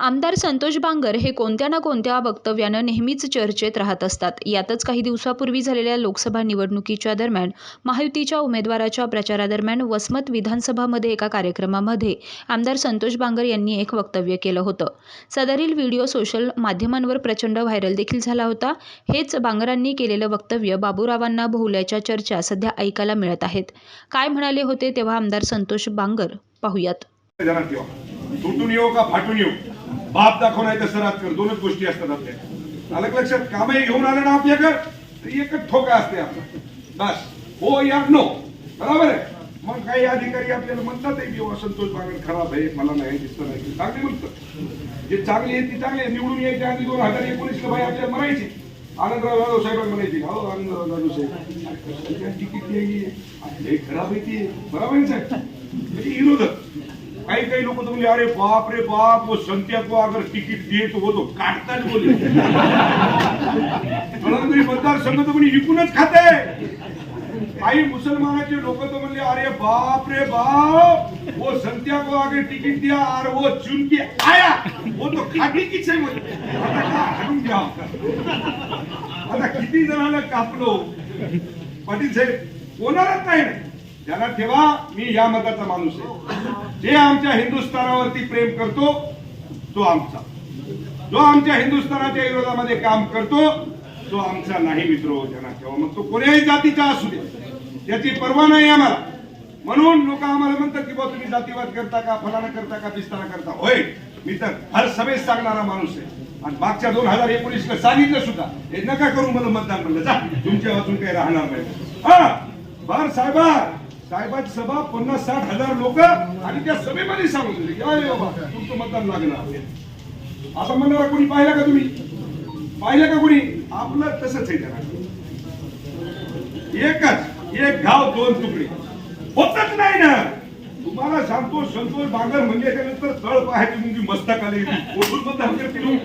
आमदार संतोष बांगर हे कोणत्या ना कोणत्या वक्तव्यानं नेहमीच चर्चेत राहत असतात. यातच काही दिवसापूर्वी झालेल्या लोकसभा निवडणुकीच्या दरम्यान महायुतीच्या उमेदवाराच्या प्रचारादरम्यान वसमत विधानसभामध्ये एका कार्यक्रमामध्ये आमदार संतोष बांगर यांनी एक वक्तव्य केलं होतं. सदरील व्हिडिओ सोशल माध्यमांवर प्रचंड व्हायरल देखील झाला होता. हेच बांगरांनी केलेलं वक्तव्य बाबूरावांना भोवल्याच्या चर्चा सध्या ऐकायला मिळत आहेत. काय म्हणाले होते तेव्हा आमदार संतोष बांगर? पाहूयात. तुटून येऊ का फाटून येऊ? बाप दाखव नाही तर सरात कर. दोनच गोष्टी असतात आपल्या. आलं लक्षात कामही घेऊन आलं ना आपल्याकडे तर एकच ठोका असते आपला. बस. हो या नो बरोबर आहे. मग काही अधिकारी आपल्याला म्हणतात संतोष बागड खराब आहे मला नाही दिसत नाही चांगली म्हणतात. जे चांगली आहे ती चांगली आहे निवडून यायची आधी दोन हजार एकोणीसला बाई आपल्याला म्हणायची. आनंदराव जाधव साहेब म्हणायची हो आनंदराव जाधव साहेब तिकीट हे खराब आहे ती. बरोबर आहे साहेब? म्हणजे विरोधक. काही काही लोक तो बोले अरे बाप रे बाप वो संत्या को अगर टिकट दिए तो वो तो काटताच बोले. कळमनुरी मतदारसंघ तर म्हणे विकूनच खाते. काही मुसलमानाचे लोक तर म्हणले अरे बाप रे बाप वो संत्या को आगे टिकट दिया और वो चुन के आया वो तो खाटी की छे म्हणे. आता काय घ्या आता? किती जणांना कापलो. पाटील साहेब होणारच नाही ध्यानात त्याला ठेवा मी या मताचा माणूस आहे. जे आमच्या हिंदुस्थानावरती प्रेम करतो तो आमचा. जो आमच्या हिंदुस्थानाच्या विरोधामध्ये काम करतो तो आमचा नाही मित्र हो, ध्यानात ठेवा. मग तो कोणत्याही जातीचा असू दे. त्याची पर्वा नाही आम्हाला. म्हणून लोक आम्हाला म्हणतात की बा तुम्ही जातीवाद करता का फलाना करता का पिस्ताना करता? होय मी तर हर सभेत सांगणारा माणूस आहे. आणि मागच्या दोन हजार एकोणीस ला सांगितलं सुद्धा. हे नका करू मला मतदान म्हणलं. जा तुमच्या वाचून काही राहणार नाही. हा बर साहेबा साहेबाची सभा पन्नास साठ हजार लोक आणि त्या सभेमध्ये सांगून दिले की अरे बाबा तुमचं मतदान लागणार. असं म्हणणार कोणी पाहिलं का तुम्ही? पाहिलं का कोणी? आपलं तसंच आहे त्याला एकच एक घाव दोन तुकडे. होतच नाही ना. तुम्हाला सांगतो संतोष बांगर म्हणजे त्यानंतर तळ पाहायची मुंगी मस्तक आली ओढून मतदान करतील हो?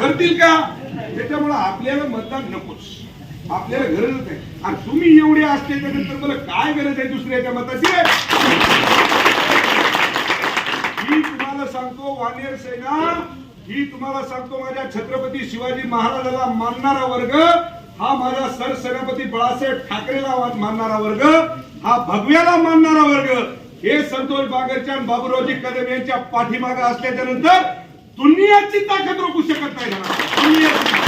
करतील का? त्याच्यामुळे आपल्याला मतदान नकोच. आपल्याला गरजच आहे आणि तुम्ही एवढे असते त्यानंतर मला काय गरज आहे दुसऱ्याच्या मताची? ही तुम्हाला सांगतो वानेर सेना ही तुम्हाला सांगतो माझ्या छत्रपती शिवाजी महाराजाला मानणारा वर्ग हा माझा सरसेनापती बाळासाहेब ठाकरेला मानणारा वर्ग हा भगव्याला मानणारा वर्ग. हे संतोष बागरच्या बाबूरावजी कदम यांच्या पाठीमागे असल्याच्या नंतर दुनियाची ताकद रोखू शकत नाही.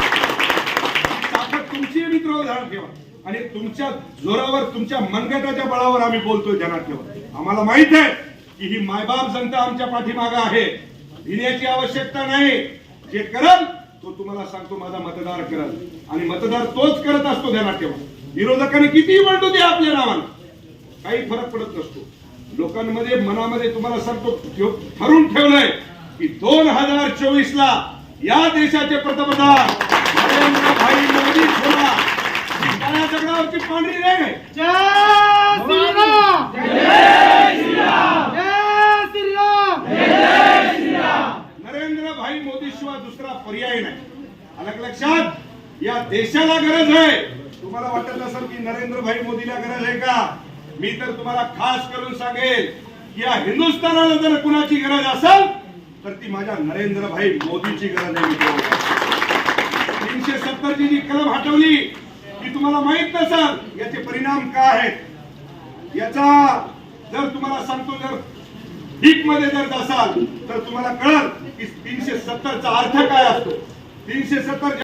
तुमची मित्र ठेवा. आणि तुमच्या जोरावर तुमच्या मनगटाच्या बळावर आम्ही बोलतोय ध्यानात ठेवा. आम्हाला माहीत आहे की ही मायबाप जनता आमच्या पाठीमागे आहे. भिण्याची आवश्यकता नाही. जे करल तो तुम्हाला सांगतो माझा मतदार करल. आणि मतदार तोच करत असतो ध्यानात ठेवा. विरोधकांनी कितीही म्हणतो ते आपल्या नावानं. काही फरक पडत नसतो. लोकांमध्ये मनामध्ये तुम्हाला सांगतो ठरून ठेवलंय की दोन हजार चोवीस ला या देशाचे पंतप्रधान नरेंद्रभाई मोदी दगडावरची पांढरी रेग आहे जय श्रीराम. जय श्रीराम. जय श्रीराम नरेंद्रभाई मोदी शिवाय दुसरा पर्याय नाही. अलग लक्षात या देशाला गरज आहे. तुम्हाला वाटत असेल की नरेंद्रभाई मोदीला गरज आहे का? मी तर तुम्हाला खास करून सांगेल की या हिंदुस्थानाला जर कुणाची गरज असेल तर ती माझ्या नरेंद्रभाई मोदीची गरज आहे तीनशे सत्तरची जी कलम हटवली की तुम्हाला माहीत नसेल याचे परिणाम काय आहेत. याचा जर तुम्हाला सांगतो जर डीपमध्ये जर असाल तर तुम्हाला कळल की तीनशे सत्तरचा अर्थ काय असतो. तीनशे सत्तर